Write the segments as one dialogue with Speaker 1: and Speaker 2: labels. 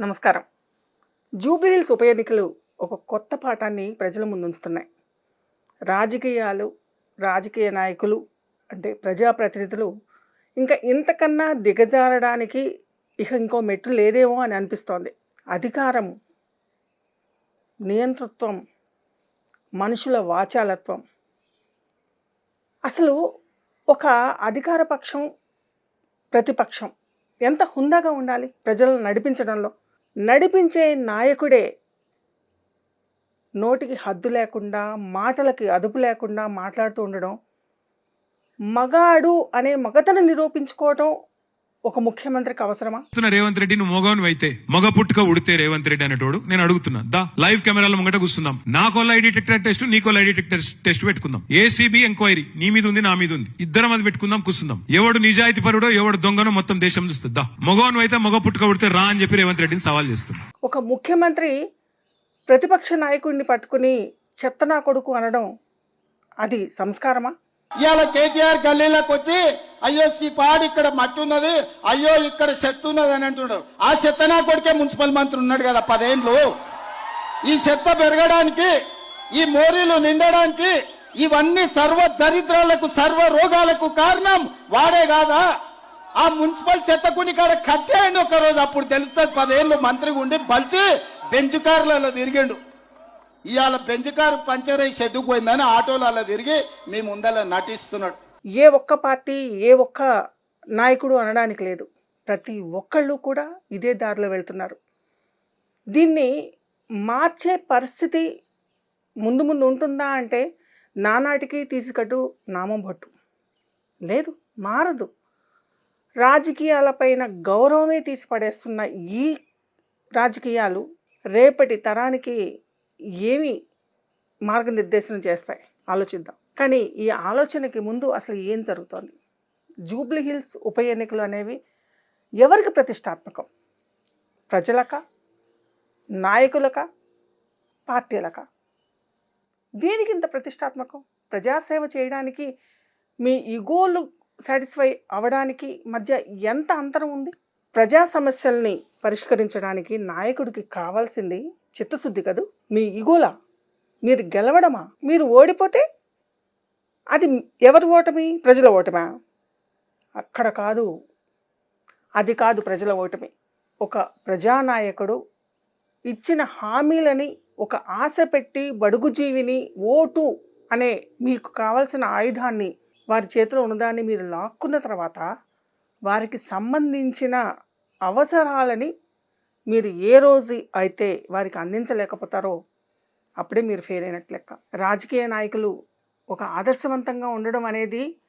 Speaker 1: നമസ്കാരം జూబ్లీహిల్స్ ఉప ఎన్నికలు ఒక కొత్త పాఠాన్ని ప్రజల ముందుంచుతున్నాయి. రాజకీయాలు రాజకీయ నాయకులు అంటే ప్రజాప్రతినిధులు ఇంకా ఇంతకన్నా దిగజారడానికి ఇక ఇంకో మెట్టు లేదేమో అని అనిపిస్తోంది. అధికారం నియంతృత్వం మనుషుల వాచాలత్వం. అసలు ఒక అధికార పక్షం ప్రతిపక్షం ఎంత హుందాగా ఉండాలి ప్రజలను నడిపించడంలో? నడిపించే నాయకుడే. నోటికి హద్దు లేకుండా మాటలకి అదుపు లేకుండా మాట్లాడుతూ ఉండడం మగాడు అనే మగతను నిరూపించుకోవటం ఒక ముఖ్యమంత్రికి అవసరమా?
Speaker 2: రేవంత్ రెడ్డి నువ్వు మొగవను అయితే మగ పుట్టుక ఉడితే రేవంత్ రెడ్డి అనేటోడు నేను అడుగుతున్నా. దా లైవ్ కెమెరాల ముంగట కూర్చుందాం. నా కోల్ ఐ డిటెక్టర్ టెస్ట్ నీ కోల్ ఐ డిటెక్టర్ టెస్ట్ పెట్టుకుందాం. ఏసీబీ ఎంక్వైరీ నీ మీద ఉంది నా మీద ఉంది. ఇద్దరం అది పెట్టుకుందాం కూర్చుందాం. ఎవడు నిజాయితీ పరుడో ఎవడు దొంగనో మొత్తం దేశం చూస్తుంది. దా మగవను అయితే మగ పుట్టుక ఉడితే రా అని చెప్పి రేవంత్ రెడ్డిని సవాల్ చేస్తున్నా
Speaker 1: ఒక ముఖ్యమంత్రి ప్రతిపక్ష నాయకుడిని పట్టుకుని చెత్త నా కొడుకు అనడం అది సంస్కారమా?
Speaker 3: ఇవాళ కేటీఆర్ గల్లీలోకి వచ్చి అయ్యో ఈ పాడు ఇక్కడ మట్టి ఉన్నది. అయ్యో ఇక్కడ చెత్త ఉన్నది అని అంటున్నారు ఆ చెత్త నా కొడుకే మున్సిపల్ మంత్రి ఉన్నాడు కదా పదేండ్లు. ఈ చెత్త పెరగడానికి ఈ మోరీలు నిండడానికి ఇవన్నీ సర్వ దరిద్రాలకు సర్వ రోగాలకు కారణం వాడే కాదా? ఆ మున్సిపల్ చెత్త కుని కాడ కట్టేయండి ఒకరోజు అప్పుడు తెలుస్తుంది. పదేళ్ళు మంత్రిగా ఉండి బలిచి బెంచ్ కార్లలో తిరిగిండు. ఇవాళ బెంచ్ పంచరై పంచర్ అయి షెడ్డుకు పోయిందని ఆటోలు అలా తిరిగి మీ ముందర నటిస్తున్నాడు.
Speaker 1: ఏ ఒక్క పార్టీ ఏ ఒక్క నాయకుడు అనడానికి లేదు. ప్రతి ఒక్కళ్ళు కూడా ఇదే దారిలో వెళ్తున్నారు. దీన్ని మార్చే పరిస్థితి ముందు ముందు ఉంటుందా అంటే నానాటికి తీసుకట్టు నామం పట్టు. లేదు మారదు. రాజకీయాలపైన గౌరవమే తీసి పడేస్తున్న ఈ రాజకీయాలు రేపటి తరానికి ఏమి మార్గనిర్దేశనం చేస్తాయి? ఆలోచిద్దాం. కానీ ఈ ఆలోచనకి ముందు అసలు ఏం జరుగుతోంది? జూబ్లీ హిల్స్ ఉప ఎన్నికలు అనేవి ఎవరికి ప్రతిష్టాత్మకం? ప్రజలక? నాయకులక? పార్టీలక? దేనికి ఇంత ప్రతిష్టాత్మకం? ప్రజాసేవ చేయడానికి మీ ఇగోలు సాటిస్ఫై అవడానికి మధ్య ఎంత అంతరం ఉంది? ప్రజా సమస్యల్ని పరిష్కరించడానికి నాయకుడికి కావాల్సింది చిత్తశుద్ధి కదూ? మీ ఇగోలా? మీరు గెలవడమా? మీరు ఓడిపోతే అది ఎవరి ఓటమి? ప్రజల ఓటమా? అక్కడ కాదు. అది కాదు ప్రజల ఓటమి. ఒక ప్రజానాయకుడు ఇచ్చిన హామీలని ఒక ఆశ పెట్టి బడుగు జీవిని ఓటు అనే మీకు కావాల్సిన ఆయుధాన్ని వారి చేతిలో ఉన్నదాన్ని మీరు లాక్కున్న తర్వాత వారికి సంబంధించిన అవసరాలని మీరు ఏ రోజు అయితే వారికి అందించలేకపోతారో అప్పుడే మీరు ఫెయిల్ అయినట్లు లెక్క. రాజకీయ నాయకులు ఒక ఆదర్శవంతంగా ఉండడం అనేది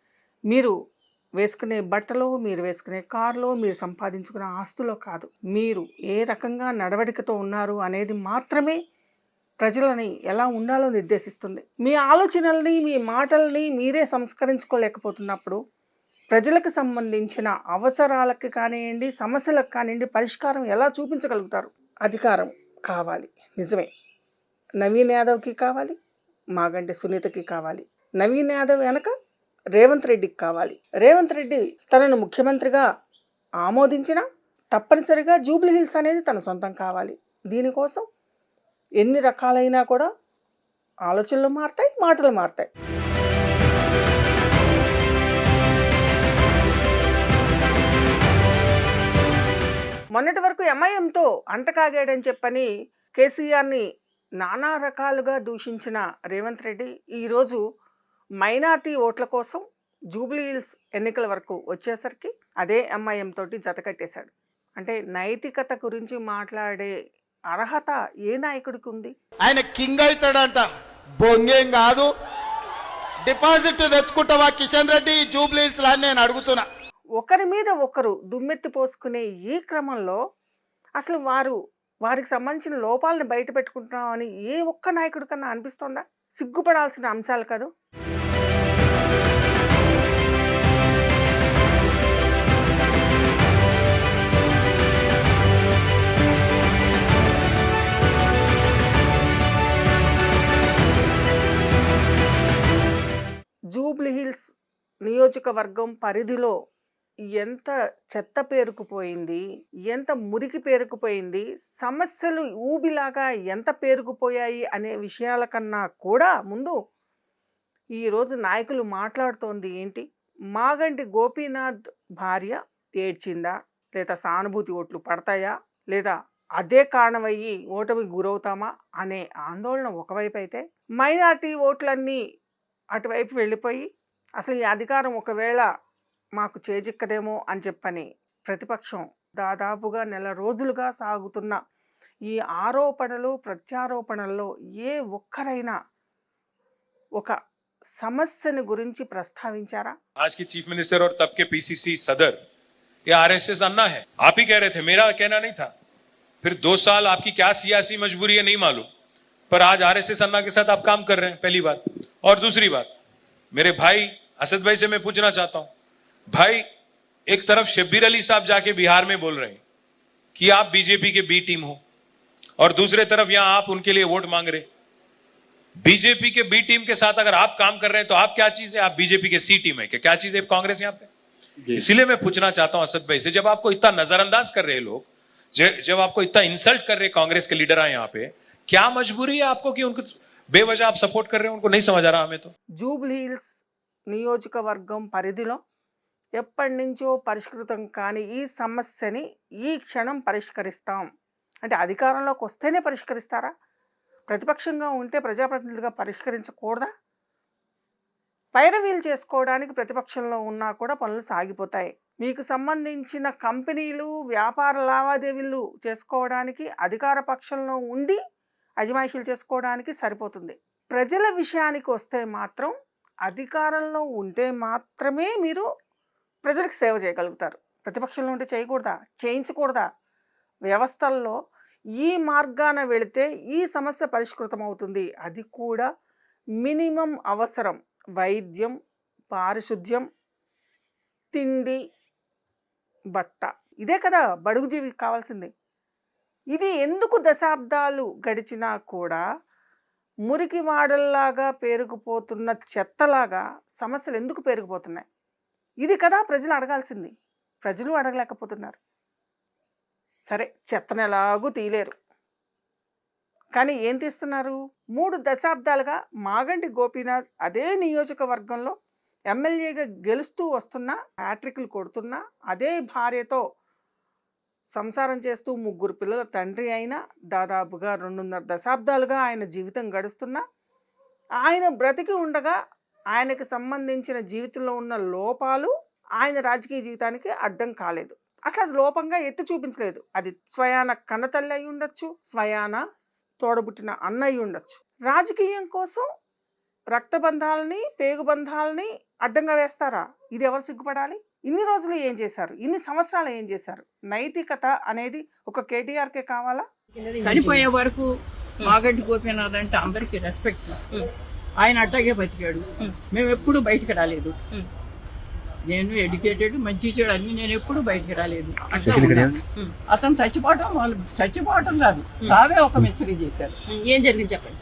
Speaker 1: మీరు వేసుకునే బట్టలో మీరు వేసుకునే కారులో మీరు సంపాదించుకునే ఆస్తులో కాదు. మీరు ఏ రకంగా నడవడికతో ఉన్నారు అనేది మాత్రమే ప్రజలని ఎలా ఉండాలో నిర్దేశిస్తుంది. మీ ఆలోచనల్ని మీ మాటల్ని మీరే సంస్కరించుకోలేకపోతున్నప్పుడు ప్రజలకు సంబంధించిన అవసరాలకు కానివ్వండి సమస్యలకు కానివ్వండి పరిష్కారం ఎలా చూపించగలుగుతారు? అధికారం కావాలి. నిజమే. నవీన్ యాదవ్కి కావాలి మాగంటి సునీతకి కావాలి. నవీన్ యాదవ్ వెనక రేవంత్ రెడ్డికి కావాలి. రేవంత్ రెడ్డి తనను ముఖ్యమంత్రిగా ఆమోదించిన తప్పనిసరిగా జూబ్లీ హిల్స్ అనేది తన సొంతం కావాలి. దీనికోసం ఎన్ని రకాలైనా కూడా ఆలోచనలు మారుతాయి మాటలు మారుతాయి. మొన్నటి వరకు ఎంఐఎంతో అంటకాగాడని చెప్పని కేసీఆర్ని నానా రకాలుగా దూషించిన రేవంత్ రెడ్డి ఈరోజు మైనార్టీ ఓట్ల కోసం జూబ్లీ హిల్స్ ఎన్నికల వరకు వచ్చేసరికి అదే ఎంఐఎం తోటి జతకట్టేశాడు అంటే నైతికత గురించి మాట్లాడే అర్హత ఏ నాయకుడికి ఉంది?
Speaker 3: ఆయన కింగ్ అవుతాడంట బొంగేం కాదు. డిపాజిట్ తెచ్చుకుంటావా కిషన్ రెడ్డి? జూబ్లీ హిల్స్ అని నేను అడుగుతున్నా.
Speaker 1: ఒకరి మీద ఒకరు దుమ్మెత్తి పోసుకునే ఈ క్రమంలో అసలు వారు వారికి సంబంధించిన లోపాలను బయట పెట్టుకుంటున్నాం అని ఏ ఒక్క నాయకుడి కన్నా అనిపిస్తోందా? సిగ్గుపడాల్సిన అంశాలు కాదు? జూబ్లీ హిల్స్ నియోజకవర్గం పరిధిలో ఎంత చెత్త పేరుకుపోయింది ఎంత మురికి పేరుకుపోయింది సమస్యలు ఊబిలాగా ఎంత పేరుకుపోయాయి అనే విషయాల కన్నా కూడా ముందు ఈరోజు నాయకులు మాట్లాడుతోంది ఏంటి? మాగంటి గోపీనాథ్ భార్య ఏడ్చిందా? లేదా సానుభూతి ఓట్లు పడతాయా? లేదా అదే కారణమయ్యి ఓటమికి గురవుతామా? అనే ఆందోళన ఒకవైపు అయితే మైనార్టీ ఓట్లన్నీ అటువైపు వెళ్ళిపోయి అసలు ఈ అధికారం ఒకవేళ మాకు చేజిక్కదేమో అని చెప్పని ప్రతిపక్షం దాదాపుగా నెల రోజులుగా సాగుతున్న ఈ ఆరోపణలు ప్రత్యారోపణల్లో ఏ ఒక్కరైనా ఒక సమస్యని గురించి ప్రస్తావించారా
Speaker 2: आज के चीफ मिनिस्टर और तब के पीसीसी सदर ये आरएसएस अन्ना है आप ही कह रहे थे मेरा कहना नहीं था फिर दो साल आपकी क्या सियासी मजबूरी है नहीं मालूम पर आज आरएसएस अन्ना के साथ आप काम कर रहे हैं पहली बात और दूसरी बात मेरे भाई असद भाई से मैं पूछना चाहता हूं भाई एक तरफ शब्बीर अली साहब जाके बिहार में बोल रहे हैं कि आप बीजेपी के बी टीम हो और दूसरे तरफ यहां आप उनके लिए वोट मांग रहे बीजेपी के बी टीम के साथ अगर आप काम कर रहे हैं तो आप क्या चीज है आप बीजेपी के सी टीम है क्या क्या चीज है कांग्रेस यहाँ पे इसीलिए मैं पूछना चाहता हूं असद भाई से जब आपको इतना नजरअंदाज कर रहे हैं लोग ज- जब आपको इतना इंसल्ट कर रहे हैं कांग्रेस के लीडर हैं यहाँ पे क्या मजबूरी है आपको कि उनको बेवजह आप सपोर्ट कर रहे हैं उनको नहीं समझ आ रहा हमें तो
Speaker 1: జూబ్లీ హిల్స్ నియోజకవర్గం పరిధిలో ఎప్పటి నుంచో పరిష్కృతం కాని ఈ సమస్యని ఈ క్షణం పరిష్కరిస్తాం. అంటే అధికారంలోకి వస్తేనే పరిష్కరిస్తారా? ప్రతిపక్షంగా ఉంటే ప్రజాప్రతినిధులుగా పరిష్కరించకూడదా? పైరవీలు చేసుకోవడానికి ప్రతిపక్షంలో ఉన్నా కూడా పనులు సాగిపోతాయి. మీకు సంబంధించిన కంపెనీలు వ్యాపార లావాదేవీలు చేసుకోవడానికి అధికార పక్షంలో ఉండి అజమాయిషీలు చేసుకోవడానికి సరిపోతుంది. ప్రజల విషయానికి వస్తే మాత్రం అధికారంలో ఉంటే మాత్రమే మీరు ప్రజలకు సేవ చేయగలుగుతారు. ప్రతిపక్షంలో ఉంటే చేయకూడదా? చేయించకూడదా? వ్యవస్థల్లో ఈ మార్గాన వెళితే ఈ సమస్య పరిష్కృతం అవుతుంది అది కూడా మినిమం అవసరం. వైద్యం పారిశుద్ధ్యం తిండి బట్ట. ఇదే కదా బడుగు జీవికి కావాల్సింది. ఇది ఎందుకు దశాబ్దాలు గడిచినా కూడా మురికి వాడల్లాగా పేరుకుపోతున్న చెత్తలాగా సమస్యలు ఎందుకు పేరుకుపోతున్నాయి? ఇది కదా ప్రజలు అడగాల్సింది. ప్రజలు అడగలేకపోతున్నారు. సరే చెత్తను ఎలాగూ తీయలేరు. కానీ ఏం తీస్తున్నారు? మూడు దశాబ్దాలుగా మాగండి గోపీనాథ్ అదే నియోజకవర్గంలో ఎమ్మెల్యేగా గెలుస్తూ వస్తున్న హ్యాట్రిక్లు కొడుతున్నా అదే భార్యతో సంసారం చేస్తూ ముగ్గురు పిల్లల తండ్రి అయినా దాదాపుగా రెండున్నర దశాబ్దాలుగా ఆయన జీవితం గడుస్తున్నా ఆయన బ్రతికి ఉండగా ఆయనకి సంబంధించిన జీవితంలో ఉన్న లోపాలు ఆయన రాజకీయ జీవితానికి అడ్డం కాలేదు. అసలు అది లోపంగా ఎత్తి చూపించలేదు. అది స్వయాన కన్నతల్లి అయి ఉండొచ్చు స్వయాన తోడబుట్టిన అన్న అయి ఉండొచ్చు. రాజకీయం కోసం రక్తబంధాలని పేగుబంధాలని అడ్డంగా వేస్తారా? ఇది ఎవరు సిగ్గుపడాలి? ఇన్ని రోజులు ఏం చేశారు? ఇన్ని సంవత్సరాలు ఏం చేశారు? నైతికత అనేది ఒక కేటీఆర్కే కావాలా?
Speaker 4: చనిపోయే వరకు మాగంటి గోపీనాథ్ అంటే అందరికి రెస్పెక్ట్ ఆయన అట్టాగే బతికాడు. మేము ఎప్పుడు బయటికి రాలేదు. నేను ఎడ్యుకేటెడ్ మంచి చెడు అన్ని నేను ఎప్పుడు బయటికి రాలేదు. అట్లా ఉన్నాను. అతను చచ్చిపోవటం వాళ్ళు చచ్చిపోవటం కాదు. చావే ఒక మిస్టరీ చేశారు.
Speaker 5: ఏం జరిగింది చెప్పండి.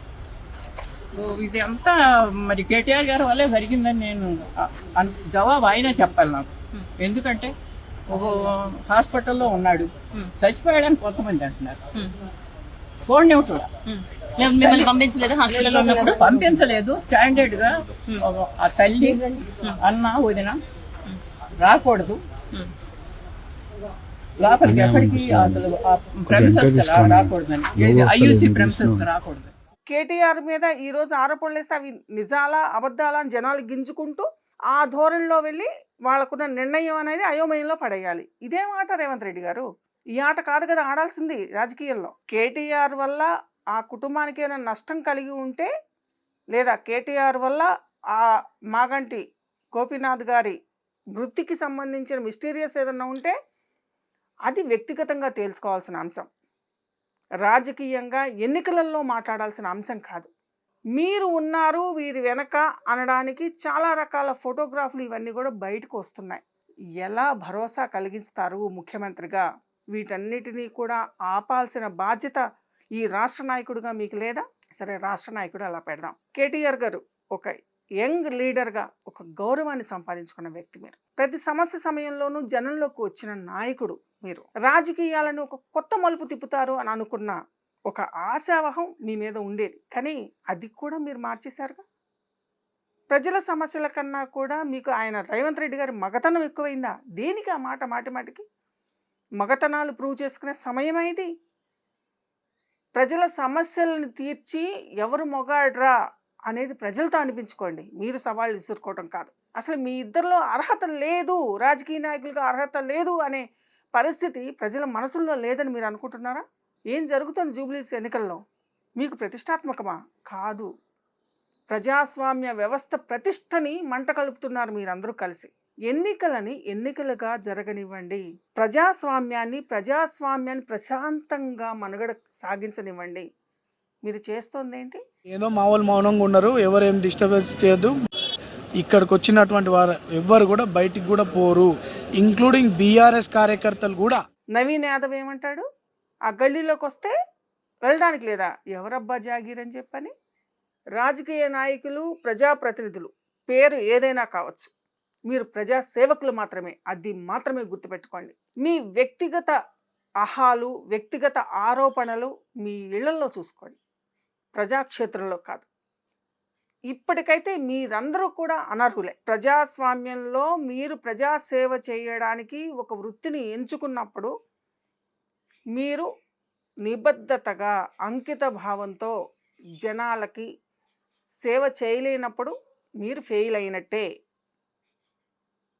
Speaker 4: ఓ, ఇది అంతా మరి కేటీఆర్ గారి వల్లే జరిగిందని నేను అ- అన్- జవాబు ఆయనే చెప్పాలి నాకు. ఎందుకంటే ఒక హాస్పిటల్లో ఉన్నాడు. చచ్చిపోయాడని కొంతమంది అంటున్నారు. చూడండి కూడా
Speaker 5: మేము మిమ్మల్ని పంపించలేదు హాస్పిటల్లో ఉన్నప్పుడు?
Speaker 4: పంపించలేదు. స్టాండర్డ్గా ఆ తల్లి అన్న వదిన రాకూడదు. లోపలికి ఎక్కడికి ప్రెమిసెస్ రాకూడదని ఐయూసీ ప్రెమిసెస్ రాకూడదు.
Speaker 1: కేటీఆర్ మీద ఈ రోజు ఆరోపణలు వేస్తే అవి నిజాలా అబద్ధాలా అని జనాలు గింజుకుంటూ ఆ ధోరణిలో వెళ్ళి వాళ్ళకున్న నిర్ణయం అనేది అయోమయంలో పడేయాలి. ఇదే మాట రేవంత్ రెడ్డి గారు. ఈ ఆట కాదు కదా ఆడాల్సింది రాజకీయాల్లో. కేటీఆర్ వల్ల ఆ కుటుంబానికి ఏమైనా నష్టం కలిగి ఉంటే లేదా కేటీఆర్ వల్ల ఆ మాగంటి గోపీనాథ్ గారి వృత్తికి సంబంధించిన మిస్టీరియస్ ఏదన్నా ఉంటే అది వ్యక్తిగతంగా తేల్చుకోవాల్సిన అంశం. రాజకీయంగా ఎన్నికలలో మాట్లాడాల్సిన అంశం కాదు. మీరు ఉన్నారు వీరి వెనక అనడానికి చాలా రకాల ఫోటోగ్రాఫ్లు ఇవన్నీ కూడా బయటకు వస్తున్నాయి. ఎలా భరోసా కలిగిస్తారు ముఖ్యమంత్రిగా? వీటన్నిటినీ కూడా ఆపాల్సిన బాధ్యత ఈ రాష్ట్ర నాయకుడుగా మీకు లేదా? సరే రాష్ట్ర నాయకుడు అలా పెడదాం. కేటీఆర్ గారు ఒక యంగ్ లీడర్గా ఒక గౌరవాన్ని సంపాదించుకున్న వ్యక్తి మీరు. ప్రతి సమస్య సమయంలోనూ జనంలోకి వచ్చిన నాయకుడు మీరు. రాజకీయాలను ఒక కొత్త మలుపు తిప్పుతారు అని అనుకున్న ఒక ఆశావహం మీ మీద ఉండేది. కానీ అది కూడా మీరు మార్చేశారుగా? ప్రజల సమస్యల కన్నా కూడా మీకు ఆయన రేవంత్ రెడ్డి గారి మగతనం ఎక్కువైందా? దేనికి ఆ మాట మాటి మాటికి? మగతనాలు ప్రూవ్ చేసుకునే సమయం ఇది? ప్రజల సమస్యలను తీర్చి ఎవరు మొగాడ్రా అనేది ప్రజలతో అనిపించుకోండి. మీరు సవాళ్ళు విసురుకోవటం కాదు. అసలు మీ ఇద్దరిలో అర్హత లేదు. రాజకీయ నాయకులుగా అర్హత లేదు అనే పరిస్థితి ప్రజల మనసుల్లో లేదని మీరు అనుకుంటున్నారా? ఏం జరుగుతుంది జూబ్లీస్ ఎన్నికల్లో? మీకు ప్రతిష్టాత్మకమా? కాదు. ప్రజాస్వామ్య వ్యవస్థ ప్రతిష్టని మంట కలుపుతున్నారు మీరందరూ కలిసి. ఎన్నికలని ఎన్నికలుగా జరగనివ్వండి. ప్రజాస్వామ్యాన్ని ప్రజాస్వామ్యాన్ని ప్రశాంతంగా మనుగడ సాగించనివ్వండి. మీరు చేస్తోంది ఏంటి?
Speaker 6: ఏదో మా వాళ్ళు మౌనంగా ఉన్నారు ఎవరు డిస్టర్బెన్స్ చేయొద్దు. ఇక్కడికి వచ్చినటువంటి వారు ఎవ్వరు కూడా బయటికి కూడా పోరు. ఇంక్లూడింగ్ బీఆర్ఎస్ కార్యకర్తలు కూడా.
Speaker 1: నవీన్ యాదవ్ ఏమంటాడు? ఆ గల్లీలోకి వస్తే వెళ్ళడానికి లేదా? ఎవరబ్బా జాగీర్ అని చెప్పని? రాజకీయ నాయకులు ప్రజాప్రతినిధులు పేరు ఏదైనా కావచ్చు. మీరు ప్రజా సేవకులు మాత్రమే. అది మాత్రమే గుర్తుపెట్టుకోండి. మీ వ్యక్తిగత అహాలు వ్యక్తిగత ఆరోపణలు మీ ఇళ్ళలో చూసుకోండి. ప్రజాక్షేత్రంలో కాదు. ఇప్పటికైతే మీరందరూ కూడా అనర్హులే. ప్రజాస్వామ్యంలో మీరు ప్రజాసేవ చేయడానికి ఒక వృత్తిని ఎంచుకున్నప్పుడు మీరు నిబద్ధతగా అంకిత భావంతో జనాలకి సేవ చేయలేనప్పుడు మీరు ఫెయిల్ అయినట్టే.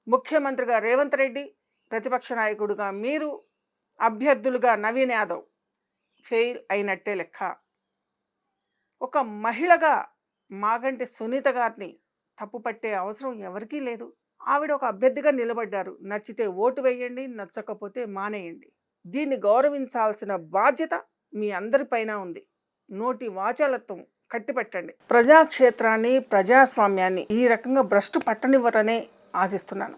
Speaker 1: ముఖ్యమంత్రిగా రేవంత్ రెడ్డి ప్రతిపక్ష నాయకుడుగా మీరు అభ్యర్థులుగా నవీన్ యాదవ్ ఫెయిల్ అయినట్టే లెక్క. ఒక మహిళగా మాగంటి సునీత గారిని తప్పుపట్టే అవసరం ఎవరికీ లేదు. ఆవిడ ఒక అభ్యర్థిగా నిలబడ్డారు. నచ్చితే ఓటు వేయండి నచ్చకపోతే మానేయండి. దీన్ని గౌరవించాల్సిన బాధ్యత మీ అందరిపైన ఉంది. నోటి వాచాలత్వం కట్టిపెట్టండి. ప్రజాక్షేత్రాన్ని ప్రజాస్వామ్యాన్ని ఈ రకంగా భ్రష్టు పట్టనివ్వరనే ఆశిస్తున్నాను.